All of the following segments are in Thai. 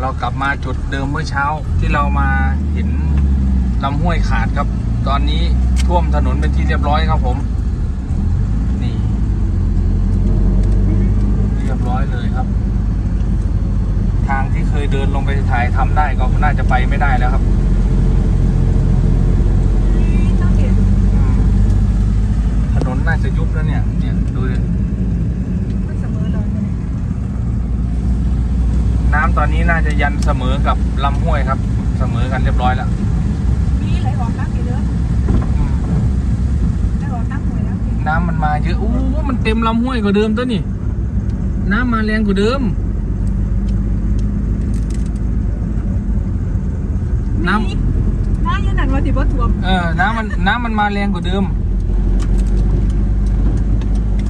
เรากลับมาจุดเดิมเมื่อเช้าที่เรามาเห็นลำห้วยขาดครับ ตอนนี้ท่วมถนนเป็นที่เรียบร้อยครับผม นี่ เรียบร้อยเลยครับ ทางที่เคยเดินลงไปถ่ายทำได้ก็น่าจะไปไม่ได้แล้วครับต้องเห็นอืมถนนน่าจะยุบแล้วเนี่ย เนี่ยดูดิมันเสมอเลยเนี่ย น้ำตอนนี้น่าจะยันเสมอกับลำห้วยครับ เสมอกันเรียบร้อยแล้วมีไหลออกน้ำกี่เดือนอืมไหลออกน้ำหวยแล้วสิน้ำมันมาเยอะอู้มันเต็มลำห้วยกว่าเดิมตัวนี่น้ำมาแรงกว่าเดิม น้ำมีน้ำอยังหนักว่าติบ่ท่วมเออน้ำมันน้ำมันมาแรงกว่าเดิม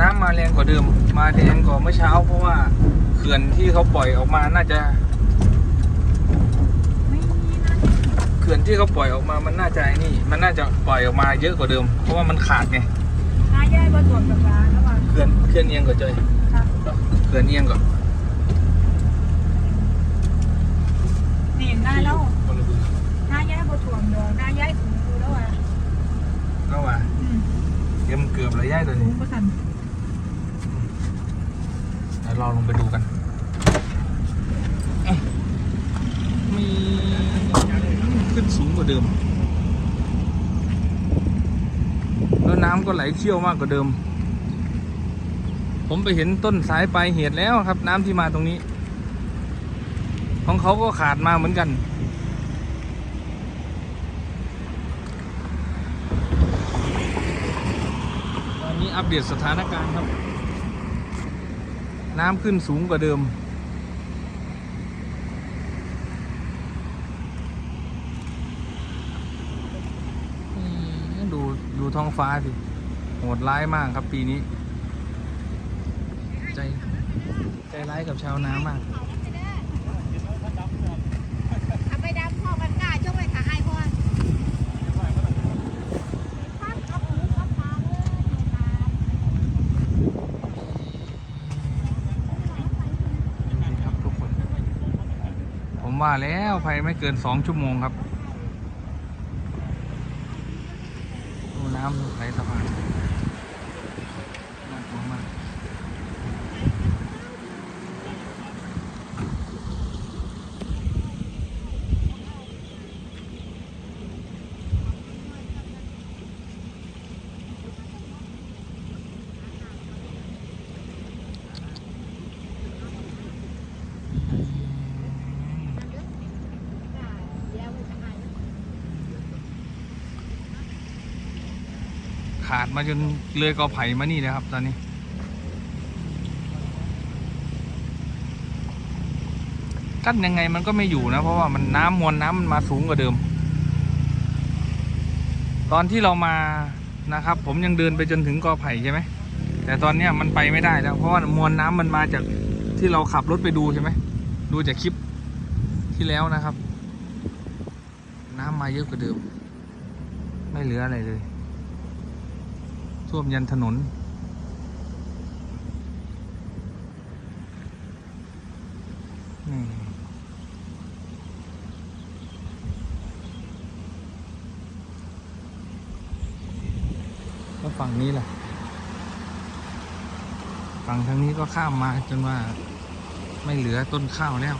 น้ำมาแรงกว่าเดิม มาแรงกว่าเมื่อเช้าเพราะว่าเขื่อนที่เขาปล่อยออกมาน่าจะไม่มีนะเขื่อนที่เขาปล่อยออกมามันน่าจะไอ้นี่ มันน่าจะปล่อยออกมาเยอะกว่าเดิม เพราะว่ามันขาดไงน้าย่ายบ่ท่วมกับร้านแล้วว่าเขื่อนเขื่อนเอียงก่อนเจยค่ะเขื่อนเอียงก่อนนี่หน้าแล้วคนละบึงหน้าย่ายบ่ท่วมดอกหน้าย่ายสูงอยู่แล้วอะก็ว่าอืมเตรียมเกือบระยะตัวสูนี้งกว่าสันเดี๋ยวเราลงไปดูกันเอ๊ะมี ขึ้นสูงกว่าเดิม แล้วน้ำก็ไหลเชี่ยวมากกว่าเดิม ผมไปเห็นต้นสายปลายเหตุแล้วครับ น้ำที่มาตรงนี้ ของเขาก็ขาดมาเหมือนกันตอนนี้อัปเดตสถานการณ์ครับ น้ำขึ้นสูงกว่าเดิม นี่ดูดู ท้องฟ้าสิโหดร้ายมากครับปีนี้ ใจใจร้ายกับชาวนามากเอาไปดำพ่อมันกล้าจงไปขาไอ้พ่อพักเอาหูกับตาเลยตานี่ครับทุกคนผมว่าแล้วภายไม่เกินสองชั่วโมงครับำลงไหลสะพานากลัวมาก เดี๋ยวไปขาไอ้ ขาดมาจนเลยกอไผ่มานี่เลยครับ ตอนนี้ กั้นยังไงมันก็ไม่อยู่นะ เพราะว่ามันน้ำมวลน้ำมันมาสูงกว่าเดิม ตอนที่เรามานะครับ ผมยังเดินไปจนถึงกอไผ่ใช่ไหมแต่ตอนนี้มันไปไม่ได้แล้ว เพราะว่ามวลน้ำมันมาจากที่เราขับรถไปดูใช่ไหมดูจากคลิปที่แล้วนะครับ น้ำมาเยอะกว่าเดิม ไม่เหลืออะไรเลย ท่วมยันถนน นี่แล้วฝั่งนี้ล่ะ ฝั่งทางนี้ก็ข้ามมาจนว่าไม่เหลือต้นข้าวแล้ว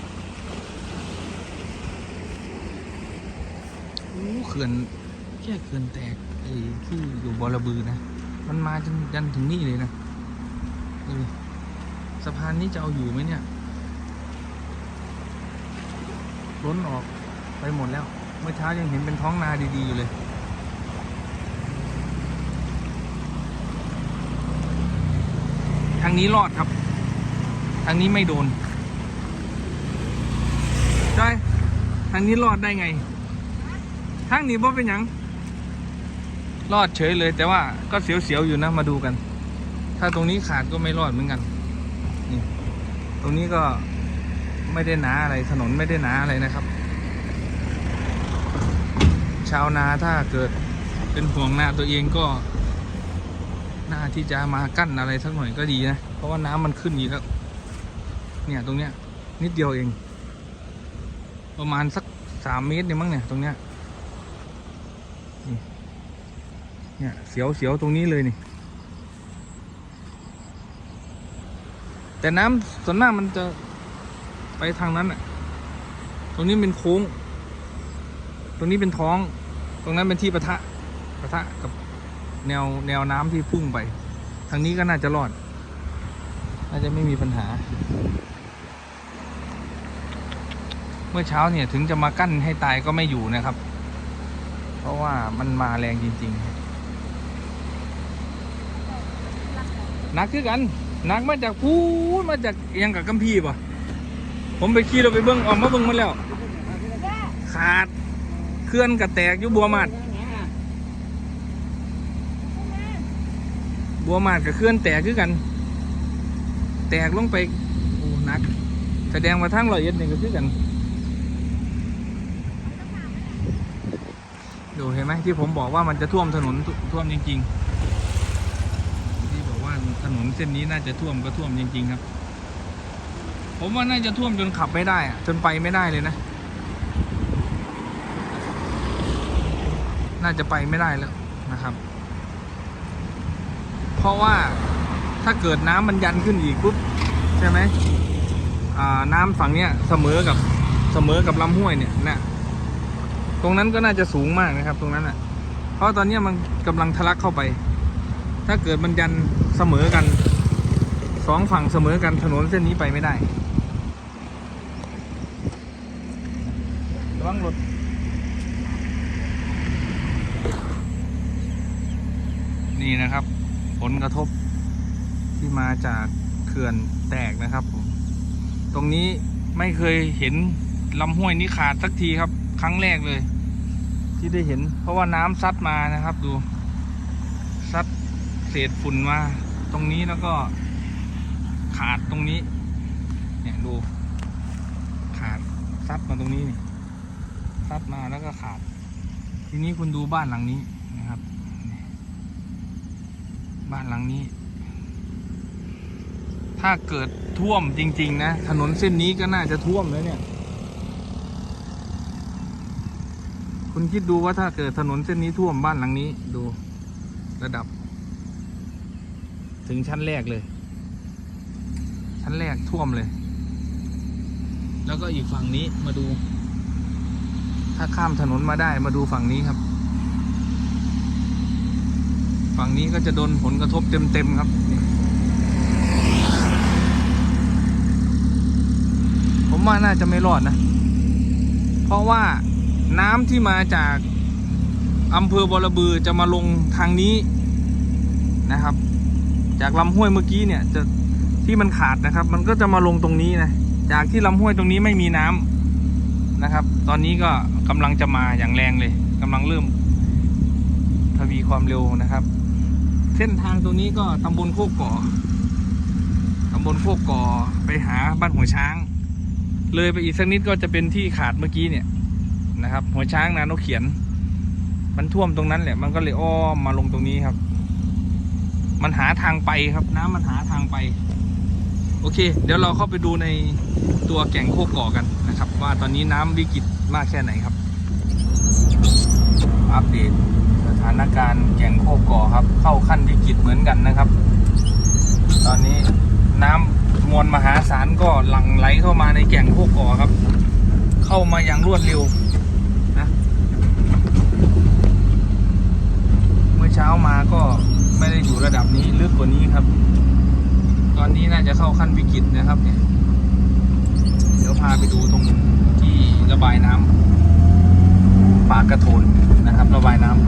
โอ้เขื่อนแค่เขื่อนแตกไอ้ที่อยู่บอระบือนะ มันมาจนยันถึงนี่เลยนะดูสะพานนี้จะเอาอยู่ไหมเนี่ย ล้นออกไปหมดแล้ว เมื่อเช้ายังเห็นเป็นท้องนาดี ๆ อยู่เลยทางนี้รอดครับ ทางนี้ไม่โดนใช่ทางนี้รอดได้ไง ทางนี้บ่เป็นยัง รอดเฉยเลย แต่ว่าก็เสียวๆอยู่นะมาดูกัน ถ้าตรงนี้ขาดก็ไม่รอดเหมือนกันนี่ตรงนี้ก็ไม่ได้หนาอะไรถนนไม่ได้หนาอะไรนะครับ ชาวนาถ้าเกิดเป็นห่วงนาตัวเองก็น่าที่จะมากั้นอะไรสักหน่อยก็ดีนะ เพราะว่าน้ำมันขึ้นอีกแล้ว เนี่ยตรงเนี้ยนิดเดียวเอง ประมาณสักสามเมตรเนี่ยมั้งเนี่ยตรงเนี้ยนี่ เนี่ยเสียวเสียวตรงนี้เลยนี่ แต่น้ำส่วนมากมันจะไปทางนั้นอะตรงนี้เป็นโค้ง ตรงนี้เป็นท้อง ตรงนั้นเป็นที่ปะทะปะทะกับแนวแนวน้ำที่พุ่งไป ทางนี้ก็น่าจะรอด น่าจะไม่มีปัญหา เมื่อเช้าเนี่ยถึงจะมากั้นให้ตายก็ไม่อยู่นะครับ เพราะว่ามันมาแรงจริง ๆ นักคือกันหนักมาจากพูนมาจากเอียงกับกัมพีป่ะผมไปขี่เราไปเบิ้งออกมาเบิ้งมาแล้ว ขาดเคลื่อนกระแตกอยู่บัวมาดบัวมาดกับเคลื่อนแตกคือกัน แตกลงไปโอ้หนัก แสดงว่าทั้งรอยเอ็ดนี่ก็คือกันดูเห็นไหมที่ผมบอกว่ามันจะท่วมถนนท่วมจริง ๆ ถนนเส้นนี้น่าจะท่วมก็ท่วมจริง ๆ ครับ ผมว่าน่าจะท่วมจนขับไม่ได้อะจนไปไม่ได้เลยนะ น่าจะไปไม่ได้แล้วนะครับ เพราะว่าถ้าเกิดน้ำมันยันขึ้นอีกปุ๊บใช่ไหมน้ำฝั่งเนี้ยเสมอกับเสมอกับลำห้วยเนี่ยนะตรงนั้นก็น่าจะสูงมากนะครับ ตรงนั้นอะ เพราะตอนเนี้ยมันกำลังทะลักเข้าไป ถ้าเกิดมันยัน เสมอกันสองฝั่งเสมอกันถนนเส้นนี้ไปไม่ได้ระวังรถนี่นะครับ ผลกระทบที่มาจากเขื่อนแตกนะครับผมตรงนี้ไม่เคยเห็นลำห้วยนี้ขาดสักทีครับ ครั้งแรกเลย ที่ได้เห็น เพราะว่าน้ำซัดมานะครับ ดูซัดเศษฝุ่นมา ตรงนี้แล้วก็ขาดตรงนี้ เนี่ยดู ขาดซัดมาตรงนี้นี่ซัดมาแล้วก็ขาด ทีนี้คุณดูบ้านหลังนี้นะครับ บ้านหลังนี้ ถ้าเกิดท่วมจริง ๆ นะ ถนนเส้นนี้ก็น่าจะท่วมแล้วเนี่ย คุณคิดดูว่าถ้าเกิดถนนเส้นนี้ท่วมบ้านหลังนี้ ดูระดับ ถึงชั้นแรกเลย ชั้นแรกท่วมเลย แล้วก็อีกฝั่งนี้มาดู ถ้าข้ามถนนมาได้มาดูฝั่งนี้ครับ ฝั่งนี้ก็จะโดนผลกระทบเต็มๆครับผมว่าน่าจะไม่รอดนะ เพราะว่าน้ำที่มาจากอำเภอบอระบือจะมาลงทางนี้นะครับ จากลำห้วยเมื่อกี้เนี่ยจะที่มันขาดนะครับ มันก็จะมาลงตรงนี้นะจากที่ลำห้วยตรงนี้ไม่มีน้ำนะครับ ตอนนี้ก็กำลังจะมาอย่างแรงเลยกำลังเริ่มทวีความเร็วนะครับ เส้นทางตรงนี้ก็ตำบลโคกก่อตำบลโคกก่อไปหาบ้านหัวช้าง เลยไปอีกสักนิดก็จะเป็นที่ขาดเมื่อกี้เนี่ยนะครับ หัวช้างนานกเขียน มันท่วมตรงนั้นแหละมันก็เลยอ้อมมาลงตรงนี้ครับ มันหาทางไปครับน้ำมันหาทางไป โอเค เดี๋ยวเราเข้าไปดูในตัวแก่งโคกก่อกันนะครับ ว่าตอนนี้น้ำวิกฤตมากแค่ไหนครับ อัปเดตสถานการณ์แก่งโคกก่อครับ เข้าขั้นวิกฤตเหมือนกันนะครับ ตอนนี้น้ำมวลมหาศาลก็หลั่งไหลเข้ามาในแก่งโคกก่อครับ เข้ามาอย่างรวดเร็วนะเมื่อเช้ามาก็ ไม่ได้อยู่ระดับนี้ลึกกว่านี้ครับ ตอนนี้น่าจะเข้าขั้นวิกฤตนะครับเนี่ยเดี๋ยวพาไปดูตรงที่ระบายน้ำปากกระโถนนะครับ ระบายน้ำ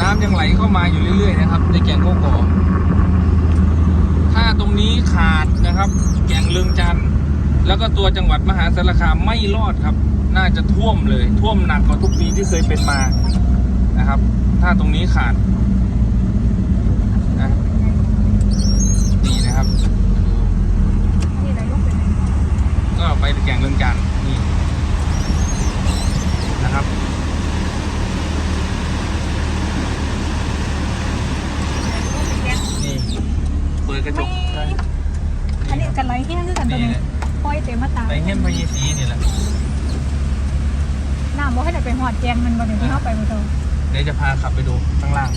น้ำยังไหลเข้ามาอยู่เรื่อยๆนะครับ ในแก่งโคกอถ้าตรงนี้ขาดนะครับ แก่งเลืองจันทร์แล้วก็ตัวจังหวัดมหาสารคามไม่รอดครับ น่าจะท่วมเลยท่วมหนักกว่าทุกปีที่เคยเป็นมานะครับ ถ้าตรงนี้ขาดนะนี่นะครับ นี่นายกเป็นไง ก็ไปแก่งเรืองจันทร์นี่นะครับ นายกเป็นแกน นี่ กระจกใช่ อันนี้กันไหลแห้งคือกันตัว นี่ นี้ แหละ ปล่อยเต็มมาตา ไปเฮี้ยนพยีสีนี่แหละ น้ำ บ่ให้ได้ไปหอดแจงมันบ่ได้ที่เข้าไปบ่เท่าเดี๋ยวจะพาขับไปดูข้างล่าง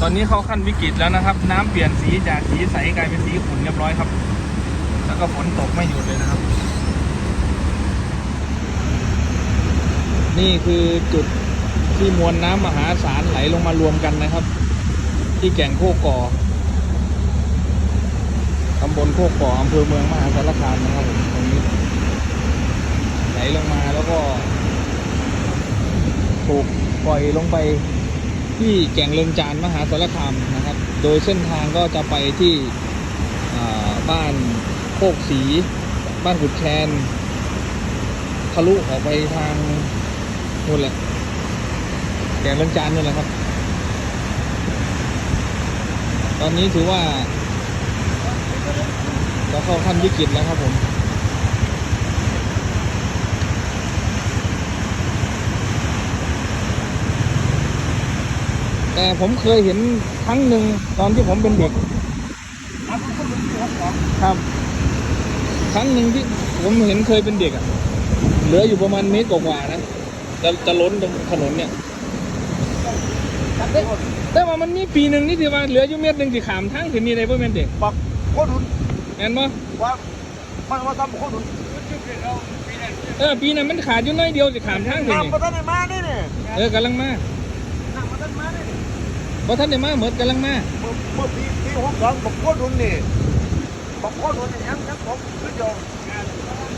ตอนนี้เขาขั้นวิกฤตแล้วนะครับ น้ำเปลี่ยนสีจากสีใสกลายเป็นสีขุ่นเรียบร้อยครับ แล้วก็ฝนตกไม่หยุดเลยนะครับ นี่คือจุดที่มวลน้ำมหาศาลไหลลงมารวมกันนะครับ ที่แก่งโคกก่อตำบลโคกก่ออำเภอเมืองมหาสารคามนะครับผมตรงนี้ไหลลงมาแล้วก็ ถูกปล่อยลงไปที่แก่งเลิงจานมหาสารคามนะครับ โดยเส้นทางก็จะไปที่บ้านโคกสี บ้านขุดแคนทะลุออกไปทางนู่นแหละแก่งเลิงจานนู่นแหละครับ ตอนนี้ถือว่าเราเข้าขั้นวิกฤตแล้วครับผม แต่ผมเคยเห็นครั้งหนึ่งตอนที่ผมเป็นเด็กครับ ครั้งหนึ่งที่ผมเห็นเคยเป็นเด็กอะเหลืออยู่ประมาณเมตรกว่าๆนะจะจะล้นตรงถนนเนี่ยแต่แต่ว่ามันมีปีหนึ่งนี่ที่ว่าเหลืออยู่เมตรหนึ่งที่ขามทางถึงมีอะไรเพื่อเป็นเด็กปักโคตรหุนแม่นบ่ว่ามันมาทำโคตรหุนเออปีนั้นมันขาดอยู่น้อยเดียวจะขามทางถึงนี่น้ำมาตั้งแต่มาเนี่ยเนี่ยเออกำลังมา น้ำมาตั้งมาเนี่ย เพราะท่านได้มาเหมือนกำลังมาเมื่อเมื่อปีปีหกสองปักโคตรหุนนี่ปักโคตรหุนนี่ยังยังผมขึ้นยองงาน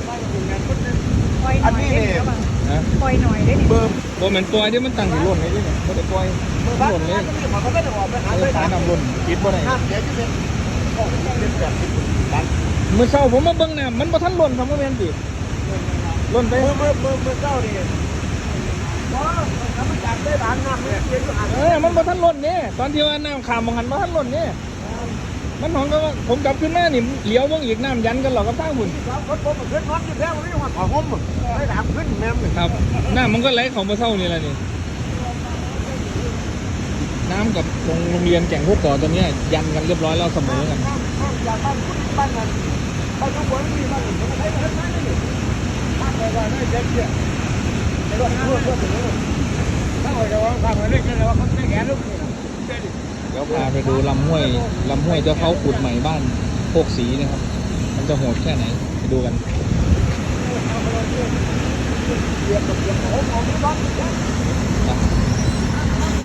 ไม่ถึงงานคนนึงปล่อยหน่อยได้เดี๋ยวบังนะปล่อยหน่อยได้นี่เบิ่มโมเมนต์ปล่อยที่มันตั้งถึงล้นเลยที่เนี่ยไม่ได้ปล่อยเบิ่มมันบ้านล้นเลยงานก็มีมันก็ไม่ได้ออกไปหาเอไปอขาหาดำล้นปิดบ่ได้น้ำเสียชีวิตโอ้โหเป็นแบบที่ดันเมื่อเช้าผมมาเบิ่งน้ำมันบ่ทันล้นครับโมเมนต์ดิล้นไปเมื่อเมื่อเมื่อเมื่อเช้านี่ว้าวน้ำมันจากได้บ้านน้ำ เนี่ยเสียอยู่อ่างเออมันบ่ทันล้นเนี่ยตอนที่ว่าน้ำขามมองหันบ่ทันล้นเนี่ยมันหองก็ว่าผมกลับขึ้นมานี่เลี้ยวเบิ่งอีกน้ำยันกันหรอกกับทางบุญสาวคนผมมันขึ้นนอนอยู่แล้วมันไม่หัวขอห่มไม่ถามขึ้นแม่มึงครับน้ำมันก็ไหลเข้ามาเช้านี่แหละนี่น้ำกับโรงโรงเรียนแก่งพวกก่อตอนเนี้ยยันกันเรียบร้อยแล้วเสมอกันจากบ้านคุณบ้านนั้นบ้านทุกคนมีบ้านหนึ่งมันให้มันให้นี่บ้านใครว่าได้เจ๊เจ๊ไอ้รถรถรถถึงรถถ้าเอาจ แก่ลูกนี่เจ๊ดิเดี๋ยวพาไปดูลำห้วยลำห้วยเจ้าเขาขุดใหม่บ้านโคกสีนะครับ มันจะโหดแค่ไหนไปดูกัน